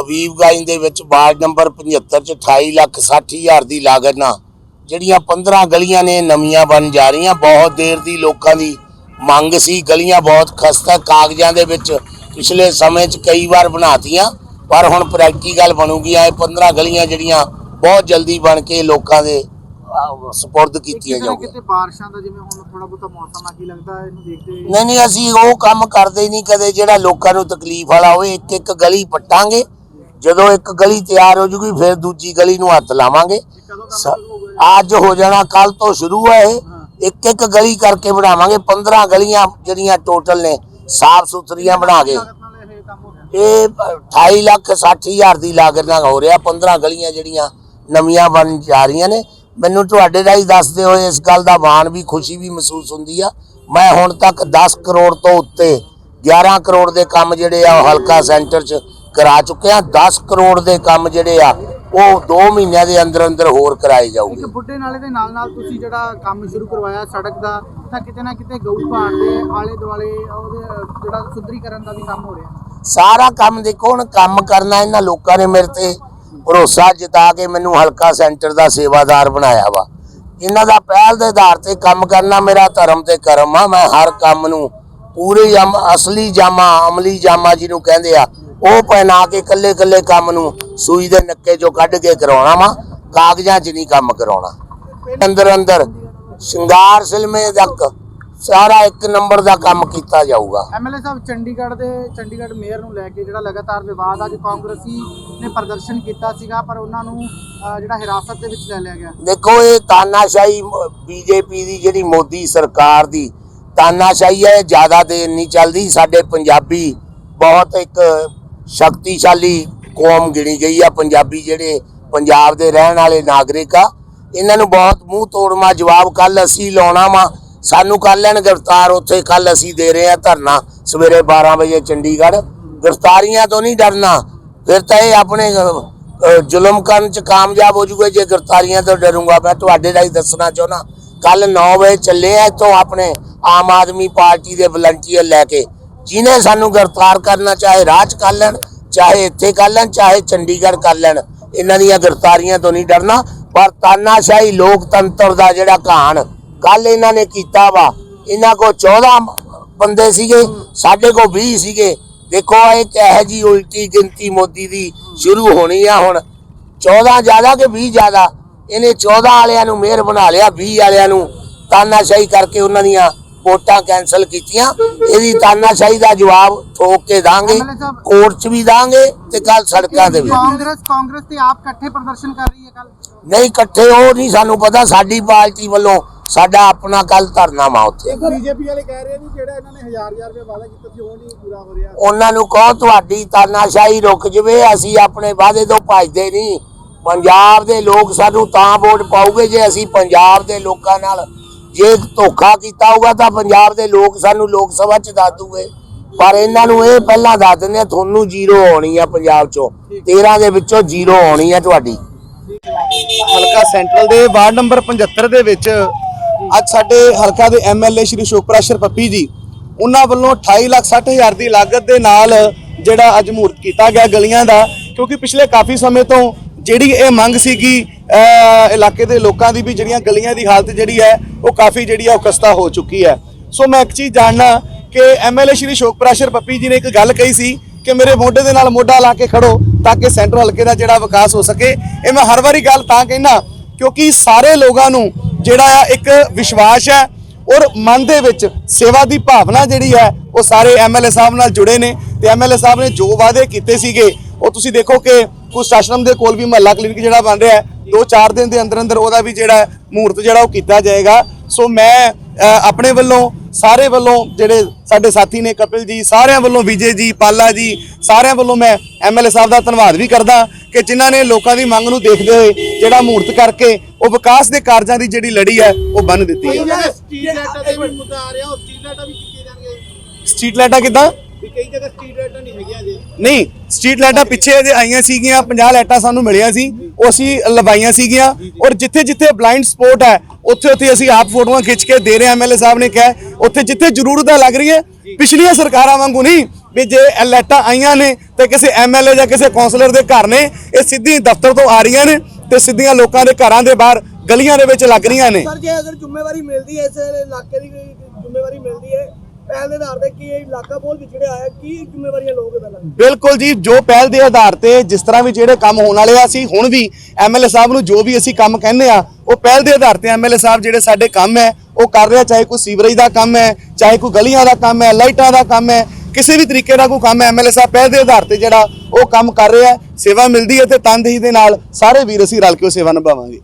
ਹਬੀਬਗੰਜ ਦੇ ਵਿੱਚ ward number 75 ਚ 28 ਲੱਖ 60 ਹਜ਼ਾਰ ਦੀ ਲਾਗਤ ਨਾਲ ਜਿਹੜੀਆਂ 15 ਗਲੀਆਂ ਨੇ ਨਵੀਆਂ ਬਣ ਜਾ ਰਹੀਆਂ। ਬਹੁਤ ਦੇਰ ਦੀ ਲੋਕਾਂ ਦੀ ਮੰਗ ਸੀ। ਗਲੀਆਂ ਬਹੁਤ ਖਸਤਾ ਕਾਗਜ਼ਾਂ ਦੇ ਵਿੱਚ ਪਿਛਲੇ ਸਮੇਂ 'ਚ ਕਈ ਵਾਰ ਬਣਾਤੀਆਂ ਪਰ ਹੁਣ ਪ੍ਰੈਕਟੀਕਲ ਬਣੂਗੀਆਂ ਇਹ 15 ਗਲੀਆਂ ਜਿਹੜੀਆਂ ਬਹੁਤ ਜਲਦੀ ਬਣ ਕੇ ਲੋਕਾਂ ਦੇ ਅਹ, ਸਪੁਰਦ ਕੀਤੀਆਂ ਜਾਊਗੀਆਂ। ਕਿਤੇ ਬਾਰਿਸ਼ਾਂ ਦਾ ਜਿਵੇਂ ਹੁਣ ਥੋੜਾ ਬਹੁਤਾ ਮੌਸਮ ਆ ਕੀ ਲੱਗਦਾ ਇਹਨੂੰ ਦੇਖਦੇ ਨਹੀਂ ਨਹੀਂ ਅਸੀਂ ਉਹ ਕੰਮ ਕਰਦੇ ਨਹੀਂ ਕਦੇ ਜਿਹੜਾ ਲੋਕਾਂ ਨੂੰ ਤਕਲੀਫ ਵਾਲਾ ਹੋਵੇ। ਇੱਕ ਇੱਕ ਗਲੀ ਪੱਟਾਂਗੇ। ਜਦੋਂ ਇੱਕ ਗਲੀ ਤਿਆਰ ਹੋ ਜੂਗੀ, ਫਿਰ ਦੂਜੀ ਗਲੀ ਨੂੰ ਹੱਥ ਲਾਵਾਂਗੇ। ਸ- ਅੱਜ ਹੋ ਜਾਣਾ ਕੱਲ ਤੋਂ ਸ਼ੁਰੂ ਹੈ ਇਹ। ਇੱਕ ਇੱਕ ਗਲੀ ਕਰਕੇ ਬਣਾਵਾਂਗੇ। 15 ਗਲੀਆਂ ਜਿਹੜੀਆਂ ਟੋਟਲ ਨੇ, ਸਾਫ਼ ਸੁਥਰੀਆਂ ਬਣਾ ਕੇ। ਇਹ 28 ਲੱਖ 60 ਹਜ਼ਾਰ ਦੀ ਲਾਗਤ ਨਾਲ ਹੋ ਰਿਹਾ। 15 ਗਲੀਆਂ ਜਿਹੜੀਆਂ ਨਵੀਆਂ ਬਣ ਜਾ ਰਹੀਆਂ ਨੇ। ਮੈਨੂੰ ਤੁਹਾਡੇ ਰਾਹੀਂ ਦੱਸਦੇ ਹੋਏ ਇਸ ਗੱਲ ਦਾ ਮਾਣ ਵੀ, ਖੁਸ਼ੀ ਵੀ ਮਹਿਸੂਸ ਹੁੰਦੀ ਆ। ਮੈਂ ਹੁਣ ਤੱਕ 10 ਕਰੋੜ ਤੋਂ ਉੱਤੇ 11 ਕਰੋੜ ਦੇ ਕੰਮ ਜਿਹੜੇ ਆ, ਉਹ ਹਲਕਾ ਸੈਂਟਰ 'ਚ ਕਰਾ ਚੁੱਕੇ ਆ। 10 ਕਰੋੜ ਦੇ ਕੰਮ ਜਿਹੜੇ ਆ ਉਹ 2 ਮਹੀਨਿਆਂ ਦੇ ਅੰਦਰ ਅੰਦਰ ਹੋਰ ਕਰਾਏ ਇੱਕ ਜਾਊਗੇ ਬੁੱਢੇ ਨਾਲੇ ਦੇ ਨਾਲ ਨਾਲ ਤੁਸੀਂ ਜਿਹੜਾ ਕੰਮ ਸ਼ੁਰੂ ਕਰਵਾਇਆ ਸੜਕ ਦਾ ਤਾਂ ਕਿਤੇ ਨਾ ਕਿਤੇ ਗਊ ਪਹਾੜ ਦੇ ਆਲੇ ਦੁਆਲੇ ਉਹਦੇ ਜਿਹੜਾ ਸੁੰਦਰੀਕਰਨ ਦਾ ਵੀ ਕੰਮ ਹੋ ਰਿਹਾ। ਸਾਰਾ ਕੰਮ ਦੇਖੋ ਹੁਣ ਕੰਮ ਕਰਨਾ ਇਹਨਾਂ ਲੋਕਾਂ ਨੇ ਮੇਰੇ ਤੇ ਭਰੋਸਾ ਜਤਾ ਕੇ ਮੈਨੂੰ ਹਲਕਾ ਸੈਂਟਰ ਦਾ ਸੇਵਾਦਾਰ ਬਣਾਇਆ ਵਾ। ਇਹਨਾਂ ਦਾ ਪਹਿਲ ਦੇ ਆਧਾਰ ਤੇ ਕੰਮ ਕਰਨਾ ਮੇਰਾ ਧਰਮ ਤੇ ਕਰਮ ਆ। ਮੈਂ ਹਰ ਕੰਮ ਨੂੰ ਪੂਰੇ ਅਸਲੀ ਜਾਮਾ ਅਮਲੀ ਜਾਮਾ ਜਿਹਨੂੰ ਕਹਿੰਦੇ ਆ ਉਹ ਪਹਿਨਾ ਕੇ ਕੱਲੇ ਕੱਲੇ ਕੰਮ ਨੂੰ ਸੂਈ ਦੇ ਨੱਕੇ ਚੋਂ ਕੱਢ ਕੇ ਕਰਾਉਣਾ ਵਾ ਕਾਗਜ਼ਾਂ 'ਚ ਨਹੀਂ ਕੰਮ ਕਰਾਉਣਾ। ਅੰਦਰ ਅੰਦਰ ਸ਼ਿੰਗਾਰ ਸਿਲਮੇ ਤੱਕ ਸਾਰਾ ਇੱਕ ਨੰਬਰ ਦਾ ਕੰਮ ਕੀਤਾ ਜਾਊਗਾ। ਐਮਐਲਏ ਸਾਹਿਬ ਚੰਡੀਗੜ੍ਹ ਦੇ ਚੰਡੀਗੜ੍ਹ ਮੇਅਰ ਨੂੰ ਲੈ ਕੇ ਜਿਹੜਾ ਲਗਾਤਾਰ ਵਿਵਾਦ ਅੱਜ ਕਾਂਗਰਸੀ ਨੇ ਪ੍ਰਦਰਸ਼ਨ ਕੀਤਾ ਸੀਗਾ ਪਰ ਉਹਨਾਂ ਨੂੰ ਜਿਹੜਾ ਹਿਰਾਸਤ ਦੇ ਵਿੱਚ ਲੈ ਲਿਆ ਗਿਆ। ਦੇਖੋ ਇਹ ਤਾਨਾਸ਼ਾਹੀ ਬੀਜੇਪੀ ਦੀ ਜਿਹੜੀ ਮੋਦੀ ਸਰਕਾਰ ਦੀ ਤਾਨਾਸ਼ਾਹੀ ਹੈ ਜ਼ਿਆਦਾ ਦੇਰ ਨਹੀਂ ਚੱਲਦੀ। ਸਾਡੇ ਪੰਜਾਬੀ ਬਹੁਤ ਇੱਕ ਸ਼ਕਤੀਸ਼ਾਲੀ ਕੌਮ ਗਿਣੀ ਗਈ ਆ ਪੰਜਾਬੀ ਜਿਹੜੇ ਪੰਜਾਬ ਦੇ ਰਹਿਣ ਵਾਲੇ ਨਾਗਰਿਕ ਆ। ਇਹਨਾਂ ਨੂੰ ਬਹੁਤ ਮੂੰਹ ਤੋੜਮਾ ਜਵਾਬ ਕੱਲ ਅਸੀਂ ਲਾਉਣਾ ਵਾ। ਸਾਨੂੰ ਕੱਲ ਲੈਣ ਗ੍ਰਿਫਤਾਰ, ਉੱਥੇ ਕੱਲ ਅਸੀਂ ਦੇ ਰਹੇ ਆ ਧਰਨਾ। ਸਵੇਰੇ 12 ਵਜੇ ਚੰਡੀਗੜ੍ਹ। ਗ੍ਰਿਫਤਾਰੀਆਂ ਤੋਂ ਨਹੀਂ ਡਰਨਾ। ਫਿਰ ਤਾਂ ਇਹ ਆਪਣੇ ਜ਼ੁਲਮ ਕਰਨ ਚ ਕਾਮਯਾਬ ਹੋ ਜੂਗੇ। ਜੇ ਗ੍ਰਿਫਤਾਰੀਆਂ ਤੋਂ ਡਰੂੰਗਾ, ਮੈਂ ਤੁਹਾਡੇ ਰਾਹੀਂ ਦੱਸਣਾ ਚਾਹੁੰਦਾ। ਕੱਲ 9 ਵਜੇ ਚੱਲੇ ਆ ਇੱਥੋਂ ਆਪਣੇ ਆਮ ਆਦਮੀ ਪਾਰਟੀ ਦੇ ਵਲੰਟੀਅਰ ਲੈ ਕੇ। ਜਿਨੇ ਸਾਨੂੰ ਗ੍ਰਿਫਤਾਰ ਕਰਨਾ, ਚਾਹੇ ਰਾਜ ਕਰ ਲੈਣ, ਚਾਹੇ ਇੱਥੇ ਕਰ ਲੈਣ, ਚਾਹੇ ਚੰਡੀਗੜ੍ਹ ਕਰ ਲੈਣ, ਇਹਨਾਂ ਦੀਆਂ ਗ੍ਰਿਫਤਾਰੀਆਂ ਤੋਂ ਨਹੀਂ ਡਰਨਾ। ਪਰ ਤਾਨਾਸ਼ਾਹੀ ਲੋਕਤੰਤਰ ਦਾ ਜਿਹੜਾ ਕਹਾਣ ਕੱਲ ਇਹਨਾਂ ਨੇ ਕੀਤਾ ਵਾ। ਇਹਨਾਂ ਕੋ 14 ਬੰਦੇ ਸੀਗੇ, ਸਾਡੇ ਕੋ 20 ਸੀਗੇ। ਦੇਖੋ ਇਹ ਕਿਹੋ ਜੀ ਉਲਟੀ ਗਿਣਤੀ ਮੋਦੀ ਦੀ ਸ਼ੁਰੂ ਹੋਣੀ ਆ ਹੁਣ। 14 ਜ਼ਿਆਦਾ ਕਿ 20 ਜ਼ਿਆਦਾ? ਇਹਨੇ 14 ਵਾਲਿਆਂ ਨੂੰ ਮੇਅਰ ਬਣਾ ਲਿਆ 20 ਵਾਲਿਆਂ ਨੂੰ ਤਾਨਾਸ਼ਾਹੀ ਕਰਕੇ ਉਹਨਾਂ ਦੀਆਂ ਵੋਟਾਂ ਕੈਨਸਲ ਕੀਤੀਆਂ। ਇਹਦੀ ਤਾਨਾਸ਼ਾਹੀ ਦਾ ਜਵਾਬ ਠੋਕ ਕੇ ਦਾਂਗੇ ਕੋਰਟ 'ਚ ਵੀ ਦਾਂਗੇ ਤੇ ਕੱਲ ਸੜਕਾਂ ਤੇ ਵੀ ਕਾਂਗਰਸ ਕਾਂਗਰਸ ਤੇ ਆਪ ਇਕੱਠੇ ਪ੍ਰਦਰਸ਼ਨ ਕਰ ਰਹੀ ਹੈ ਕੱਲ ਨਹੀਂ ਇਕੱਠੇ ਉਹ ਨਹੀਂ ਸਾਨੂੰ ਪਤਾ ਸਾਡੀ ਪਾਰਟੀ ਵੱਲੋਂ ਸਾਡਾ ਆਪਣਾ ਕੱਲ ਧਰਨਾ ਮਾ ਉੱਥੇ। ਬੀਜੇਪੀ ਵਾਲੇ ਕਹਿ ਰਹੇ ਨੇ ਜਿਹੜਾ ਇਹਨਾਂ ਨੇ ਹਜ਼ਾਰ ਹਜ਼ਾਰ ਰੁਪਏ ਵਾਅਦਾ ਕੀਤਾ ਸੀ ਉਹ ਨਹੀਂ ਪੂਰਾ ਹੋ ਰਿਹਾ। ਉਹਨਾਂ ਨੂੰ ਕਹੋ ਤੁਹਾਡੀ ਤਾਨਾਸ਼ਾਹੀ ਰੁਕ ਜਵੇ ਅਸੀਂ ਆਪਣੇ ਵਾਅਦੇ ਤੋਂ ਭੱਜਦੇ ਨਹੀਂ। ਪੰਜਾਬ ਦੇ ਲੋਕ ਸਾਨੂੰ ਤਾਂ ਵੋਟ ਪਾਉਗੇ ਜੇ ਅਸੀਂ ਪੰਜਾਬ ਦੇ ਲੋਕਾਂ ਨਾਲ ਜੇ ਧੋਖਾ ਕੀਤਾ ਹੋਊਗਾ ਤਾਂ ਪੰਜਾਬ ਦੇ ਲੋਕ ਸਾਨੂੰ ਲੋਕ ਸਭਾ ਚ ਦੱਸ ਦੂਗੇ। ਪਰ ਇਹਨਾਂ ਨੂੰ ਇਹ ਪਹਿਲਾਂ ਦੱਸ ਦਿੰਦੇ ਆ, ਤੁਹਾਨੂੰ ਜ਼ੀਰੋ ਆਉਣੀ ਆ ਪੰਜਾਬ ਚੋਂ। 13 ਦੇ ਵਿੱਚੋਂ ਜ਼ੀਰੋ ਆਉਣੀ ਆ ਤੁਹਾਡੀ। ਹਲਕਾ ਸੈਂਟਰਲ ਦੇ ਵਾਰਡ ਨੰਬਰ 75 ਦੇ ਵਿੱਚ ਅੱਜ ਸਾਡੇ ਹਲਕਾ ਦੇ ਐਮਐਲਏ ਸ਼੍ਰੀ ਸ਼ੋਕਰਾਸ਼ਰ ਪੱਪੀ ਜੀ, ਉਹਨਾਂ ਵੱਲੋਂ 28 ਲੱਖ 60 ਹਜ਼ਾਰ ਦੀ ਲਾਗਤ ਦੇ ਨਾਲ ਜਿਹੜਾ ਅੱਜ ਮਹੂਰਤ ਕੀਤਾ ਗਿਆ ਗਲੀਆਂ ਦਾ, ਕਿਉਂਕਿ ਪਿਛਲੇ ਕਾਫੀ ਸਮੇਂ ਤੋਂ ਜਿਹੜੀ ਇਹ ਮੰਗ ਸੀਗੀ ਇਲਾਕੇ ਦੇ ਲੋਕਾਂ ਦੀ ਵੀ ਜਿਹੜੀਆਂ ਗਲੀਆਂ ਦੀ ਹਾਲਤ ਜਿਹੜੀ ਹੈ, ਉਹ ਕਾਫੀ ਜਿਹੜੀ ਹੈ ਉਹ ਖਸਤਾ ਹੋ ਚੁੱਕੀ ਹੈ। ਸੋ ਮੈਂ ਇੱਕ ਚੀਜ਼ ਜਾਣਨਾ ਕਿ ਐਮਐਲਏ ਸ਼੍ਰੀ ਸ਼ੋਕਪ੍ਰਾਸ਼ਰ ਪੱਪੀ ਜੀ ਨੇ ਇੱਕ ਗੱਲ ਕਹੀ ਸੀ ਕਿ ਮੇਰੇ ਮੋਢੇ ਦੇ ਨਾਲ ਮੋਢਾ ਲਾ ਕੇ ਖੜੋ ਤਾਂ ਕਿ ਸੈਂਟਰ ਹਲਕੇ ਦਾ ਜਿਹੜਾ ਵਿਕਾਸ ਹੋ ਸਕੇ। ਇਹ ਮੈਂ ਹਰ ਵਾਰੀ ਗੱਲ ਤਾਂ ਕਹਿਣਾ ਕਿਉਂਕਿ ਸਾਰੇ ਲੋਕਾਂ ਨੂੰ ਜਿਹੜਾ ਆ ਇੱਕ ਵਿਸ਼ਵਾਸ ਹੈ ਔਰ ਮਨ ਦੇ ਵਿੱਚ ਸੇਵਾ ਦੀ ਭਾਵਨਾ ਜਿਹੜੀ ਹੈ, ਉਹ ਸਾਰੇ ਐਮਐਲਏ ਸਾਹਿਬ ਨਾਲ ਜੁੜੇ ਨੇ ਤੇ ਐਮਐਲਏ ਸਾਹਿਬ ਨੇ ਜੋ ਵਾਅਦੇ ਕੀਤੇ ਸੀਗੇ, ਉਹ ਤੁਸੀਂ ਦੇਖੋ ਕਿ ਕੁਛ ਆਸ਼ਰਮ ਦੇ ਕੋਲ ਵੀ ਮਹੱਲਾ ਕਲੀਨਿਕ ਜਿਹੜਾ ਬਣ ਰਿਹਾ ਹੈ 2-4 ਦਿਨ ਦੇ ਅੰਦਰ ਅੰਦਰ ਉਹਦਾ ਵੀ ਜਿਹੜਾ ਮਹੂਰਤ ਜਿਹੜਾ ਉਹ ਕੀਤਾ ਜਾਏਗਾ। ਸੋ ਮੈਂ ਆਪਣੇ ਵੱਲੋਂ ਸਾਰੇ ਵੱਲੋਂ ਜਿਹੜੇ ਸਾਡੇ ਸਾਥੀ ਨੇ ਕਪਿਲ ਜੀ ਸਾਰਿਆਂ ਵੱਲੋਂ ਵਿਜੇ ਜੀ ਪਾਲਾ ਜੀ ਸਾਰਿਆਂ ਵੱਲੋਂ ਮੈਂ ਐਮਐਲਏ ਸਾਹਿਬ ਦਾ ਧੰਨਵਾਦ ਵੀ ਕਰਦਾ ਕਿ ਜਿਨ੍ਹਾਂ ਨੇ ਲੋਕਾਂ ਦੀ ਮੰਗ ਨੂੰ ਦੇਖਦੇ ਹੋਏ ਜਿਹੜਾ ਮਹੂਰਤ ਕਰਕੇ ਉਹ ਵਿਕਾਸ ਦੇ ਕਾਰਜਾਂ ਦੀ ਜਿਹੜੀ ਲੜੀ ਹੈ ਉਹ ਬੰਨ ਦਿੱਤੀ ਹੈ। ਸਟਰੀਟ ਲਾਈਟਾਂ ਤੇ ਵੀ ਮੁੱਦਾ ਆ ਰਿਹਾ ਉਹ ਸਟਰੀਟ ਲਾਈਟਾਂ ਵੀ ਕੀਤੀਆਂ ਜਾਣਗੀਆਂ ਸਟਰੀਟ ਲਾਈਟਾਂ ਕਿੱਦਾਂ? ਵੀ ਕਈ ਜਗ੍ਹਾ ਸਟਰੀਟ ਲਾਈਟਾਂ ਨਹੀਂ ਹੈਗੀਆਂ ਜੀ ਨਹੀਂ ਸਟਰੀਟ ਲਾਈਟਾਂ ਪਿੱਛੇ ਜੇ ਆਈਆਂ ਸੀਗੀਆਂ 50 ਲਾਈਟਾਂ ਸਾਨੂੰ ਮਿਲੀਆਂ ਸੀ ਉਹ ਅਸੀਂ ਲਵਾਈਆਂ ਸੀਗੀਆਂ। ਔਰ ਜਿੱਥੇ ਜਿੱਥੇ ਬਲਾਈਂਡ ਸਪੋਟ ਹੈ ਉੱਥੇ ਉੱਥੇ ਅਸੀਂ ਆਪ ਫੋਟੋਆਂ ਖਿੱਚ ਕੇ ਦੇ ਰਹੇ ਐਮਐਲਏ ਸਾਹਿਬ ਨੇ ਕਿਹਾ ਉੱਥੇ ਜਿੱਥੇ ਜ਼ਰੂਰਤ ਹੈ ਲੱਗ ਰਹੀ ਹੈ। ਪਿਛਲੀਆਂ ਸਰਕਾਰਾਂ ਵਾਂਗੂ ਨਹੀਂ ਵੀ ਜੇ ਇਹ ਲਾਈਟਾਂ ਆਈਆਂ ਨੇ ਤੇ ਕਿਸੇ ਐਮਐਲਏ ਜਾਂ ਕਿਸੇ ਕੌਂਸਲਰ ਦੇ ਘਰ ਨੇ ਇਹ ਸਿੱਧੀ ਦਫ਼ਤਰ ਤੋਂ ਆ ਰਹੀਆਂ ਨੇ ਤੇ ਸਿੱਧੀਆਂ ਲੋਕਾਂ ਦੇ ਘਰਾਂ ਦੇ ਬਾਹਰ ਗਲੀਆਂ ਦੇ ਵਿੱਚ ਲੱਗ ਰਹੀਆਂ ਨੇ। ਸਰ ਜੇ ਅਗਰ ਜ਼ਿੰਮੇਵਾਰੀ ਮਿਲਦੀ ਹੈ ਇਸ ਇਲਾਕੇ ਦੀ ਜ਼ਿੰਮੇਵਾਰੀ ਮਿਲਦੀ ਹੈ ਪਹਿਲ ਦੇ ਆਧਾਰ ਤੇ ਕੀ ਇਹ ਇਲਾਕਾ ਬਹੁਤ ਵਿਛੜਿਆ ਹੈ ਕੀ ਜ਼ਿੰਮੇਵਾਰੀਆਂ ਲਓਗੇ ਪਹਿਲਾਂ ਬਿਲਕੁਲ ਜੀ, ਜੋ ਪਹਿਲ ਦੇ ਆਧਾਰ ਤੇ ਜਿਸ ਤਰ੍ਹਾਂ ਵੀ ਜਿਹੜੇ ਕੰਮ ਹੋਣ ਵਾਲੇ ਆ, ਅਸੀਂ ਹੁਣ ਵੀ ਐਮਐਲਏ ਸਾਹਿਬ ਨੂੰ ਜੋ ਵੀ ਅਸੀਂ ਕੰਮ ਕਹਿੰਦੇ ਆ, ਉਹ ਪਹਿਲ ਦੇ ਆਧਾਰ ਤੇ ਐਮਐਲਏ ਸਾਹਿਬ ਜਿਹੜੇ ਸਾਡੇ ਕੰਮ ਹੈ, ਉਹ ਕਰ ਰਿਹਾ, ਚਾਹੇ ਕੋਈ ਸੀਵਰੇਜ ਦਾ ਕੰਮ ਹੈ, ਚਾਹੇ ਕੋਈ ਗਲੀਆਂ ਦਾ ਕੰਮ ਹੈ, ਲਾਈਟਾਂ ਦਾ ਕੰਮ ਹੈ, ਕਿਸੇ ਵੀ ਤਰੀਕੇ ਦਾ ਕੋਈ ਕੰਮ ਐਮਐਲਏ ਸਾਹਿਬ ਪਹਿਲ ਦੇ ਆਧਾਰ ਤੇ ਜਿਹੜਾ ਉਹ ਕੰਮ ਕਰ ਰਿਹਾ, ਸੇਵਾ ਮਿਲਦੀ ਹੈ ਤੇ ਤਨਦੇਹੀ ਦੇ ਨਾਲ ਸਾਰੇ ਵੀਰ ਅਸੀਂ ਰਲ ਕੇ ਉਹ ਸੇਵਾ ਨਿਭਾਵਾਂਗੇ।